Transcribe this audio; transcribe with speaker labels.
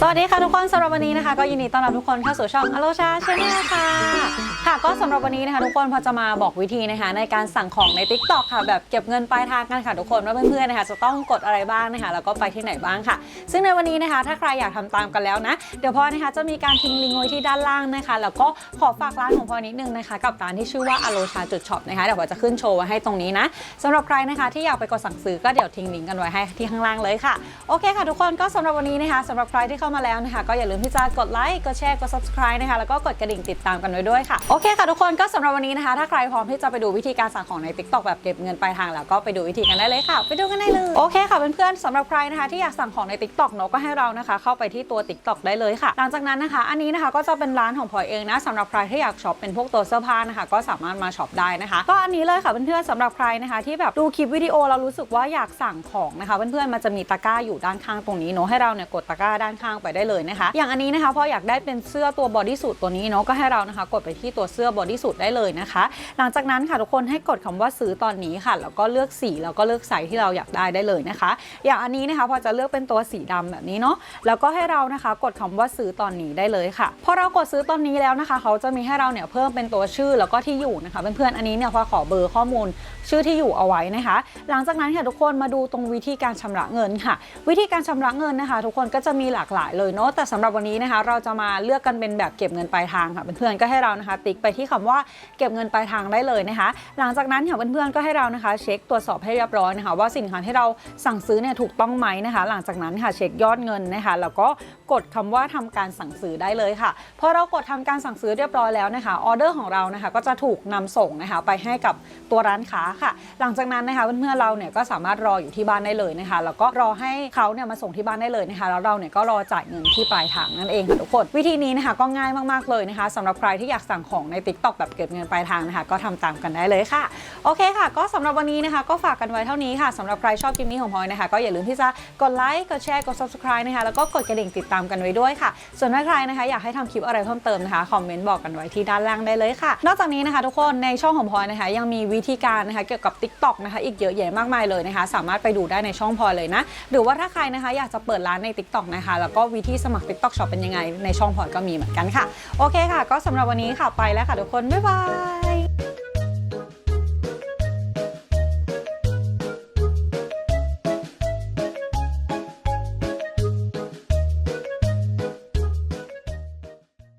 Speaker 1: สวัสดีค่ะทุกคนสำหรับวันนี้นะคะ ก็ยินดีต้อนรับทุกคนเข้าสู่ช่องอโลชาชาแนลค่ะค่ะ ก็สำหรับวันนี้นะคะทุกคนพอจะมาบอกวิธีนะคะ ในการสั่งของใน t ิ k t o k ค่ะ แบบเก็บเงินปลายทางกันค่ะทุกคนว่าเพื่อนๆนะคะจะต้องกดอะไรบ้างนะคะแล้วก็ไปที่ไหนบ้างค่ะ ซึ่งในวันนี้นะคะ ถ้าใครอยากทำตามกันแล้วนะ เดี๋ยวพอนะคะจะมีการทิ้งลิงก์ไว้ที่ด้านล่างนะคะ แล้วก็ขอฝากร้านของพอนิดนึงนะคะ กับร้านที่ชื่อว่าอโลชาจุดช็อปนะคะเดี๋ยวพอจะขึ้นโชว์ไว้ให้ตรงนี้นะสำหรับใครนะคะที่อยากไปกดสั่งซื้อก็เดี๋ยวทิ้งลิงก์กันไว้ให้ที่ข้างล่างเลยค่ะโอเคค่ะทุกคนก็สำหรับวันนี้นะคะสำหรับใครที่เข้ามาแล้วนะคะ ก็อย่าลืมที่จะกดไลค์กดแชร์กด subscribe นะคะแล้วก็กดกระดิ่งติดตามกันไว้ด้วยค่ะ โอเคค่ะทุกคนก็สำหรับวันนี้นะคะ ถ้าใครพร้อมที่จะไปดูวิธีการสั่งของใน TikTok แบบเก็บเงินปลายทางแล้วก็ไปดูวิธีกันได้เลยค่ะ ไปดูกันได้เลยโอเคค่ะเพื่อนๆสำหรับใครนะคะ ที่อยากสั่งของใน TikTok เนอะก็ให้เรานะคะ เข้าไปที่ตัว TikTok ได้เลยค่ะ หลังจากนั้นนะคะ อันนี้นะคะก็จะเป็นร้านของพลอยเองนะสำหรับใครที่อยากช็อปเป็นพวกตัวเสื้อผ้านะคะ ก็สามารถมาช็อปได้นะคะ ก็อันนี้เลยค่ะเพื่อนๆสำหรับใครนะคะที่แบบดูคลิปวิดีโอเรารู้สึกว่าอยากสั่งของนะคะเพื่อนๆมันจะมีตะกร้าอยู่ด้านข้างตรงนี้เนอะให้เราเนี่ยกดตะกร้าด้านข้างไปได้เลยนะคะ อย่างอันนี้นะคะพออยากได้เป็นเสื้อตัวบอดี้สูทตัวนี้เนาะก็ให้เรานะคะ กดไปที่ตัวเสื้อบอดี้สูทได้เลยนะคะ หลังจากนั้นค่ะทุกคนให้กดคำว่าซื้อตอนนี้ค่ะแล้วก็เลือกสีแล้วก็เลือกไซส์ที่เราอยากได้ได้เลยนะคะ อย่างอันนี้นะคะพอจะเลือกเป็นตัวสีดำแบบนี้เนาะแล้วก็ให้เรานะคะ กดคำว่าซื้อตอนนี้ได้เลยค่ะพอเรากดซื้อตอนนี้แล้วนะคะ เขาจะมีให้เราเนี่ยเพิ่มเป็นตัวชื่อแล้วก็ที่อยู่นะคะเพื่อนๆอันนี้เนี่ยพอขอเบอร์ข้อมูลชื่อที่อยู่เอาไว้นะคะ หลังจากนั้นค่ะทุกคนมาดูตรงวิธีการชำระเงินค่ะ วิธีการชำระเงินนะคะ ทุกคนก็จะมีหลากหลายเลยเนาะแต่สำหรับวันนี้นะคะเราจะมาเลือกกันเป็นแบบเก็บเงินปลายทางค่ะเพื่อนๆก็ให้เรานะคะ ติ๊กไปที่คำว่าเก็บเงินปลายทางได้เลยนะคะ หลังจากนั้นค่ะเพื่อนๆก็ให้เรานะคะ เช็คตรวจสอบให้เรียบร้อยนะคะ ว่าสินค้าที่เราสั่งซื้อเนี่ยถูกต้องไหมนะคะ หลังจากนั้นค่ะเช็คยอดเงินนะคะ แล้วก็กดคำว่าทำการสั่งซื้อได้เลยค่ะพอเรากดทำการสั่งซื้อเรียบร้อยแล้วนะคะออเดอร์ของเรานะคะก็จะถูกนำส่งนะคะไปให้กับตัวร้านค้าค่ะ หลังจากนั้นนะคะเพื่อนๆเราเนี่ยก็สามารถรออยู่ที่บ้านได้เลยนะคะ แล้วก็รอให้เขาเนี่ยมาส่งที่บ้านได้เลยนะคะแล้วเราเนี่ยก็รอจ่ายเงินที่ปลายทางนั่นเองค่ะทุกคน วิธีนี้นะคะก็ง่ายมากๆเลยนะคะสำหรับใครที่อยากสั่งของใน Tik t o k แบบเก็บเงินปลายทางนะคะก็ทำตามกันได้เลยค่ะ โอเคค่ะ ก็สำหรับวันนี้นะคะก็ฝากกันไว้เท่านี้ค่ะสำหรับใครชอบคลิปนี้ของพลอยนะคะก็อย่าลืมที่จะกดไลค์กดแชร์กด subscribe นะคะแล้วก็กดกระดิ่งติดตามกันไว้ด้วยค่ะ ส่วนถ้าใครนะคะอยากให้ทำคลิปอะไรเพิ่มเติมนะคะคอมเมนต์บอกกันไว้ที่ด้านล่างได้เลยค่ะ นอกจากนี้นะคะ ทุกคนในช่องของพลอยนะคะ ยังมีวิธีการนะคะเกี่ยวกับ TikTok นะคะอีกเยอะแยะมากมายเลยนะคะ สามารถไปดูได้ในช่องพลอยเลยนะ หรือว่าถ้าใครนะคะอยากจะเปิดร้านใน TikTok นะคะแล้วก็วิธีสมัคร TikTok Shop เป็นยังไง ในช่องพลอยก็มีเหมือนกันค่ะ โอเคค่ะ ก็สำหรับวันนี้ค่ะไปแล้วค่ะทุกคน บ๊ายบาย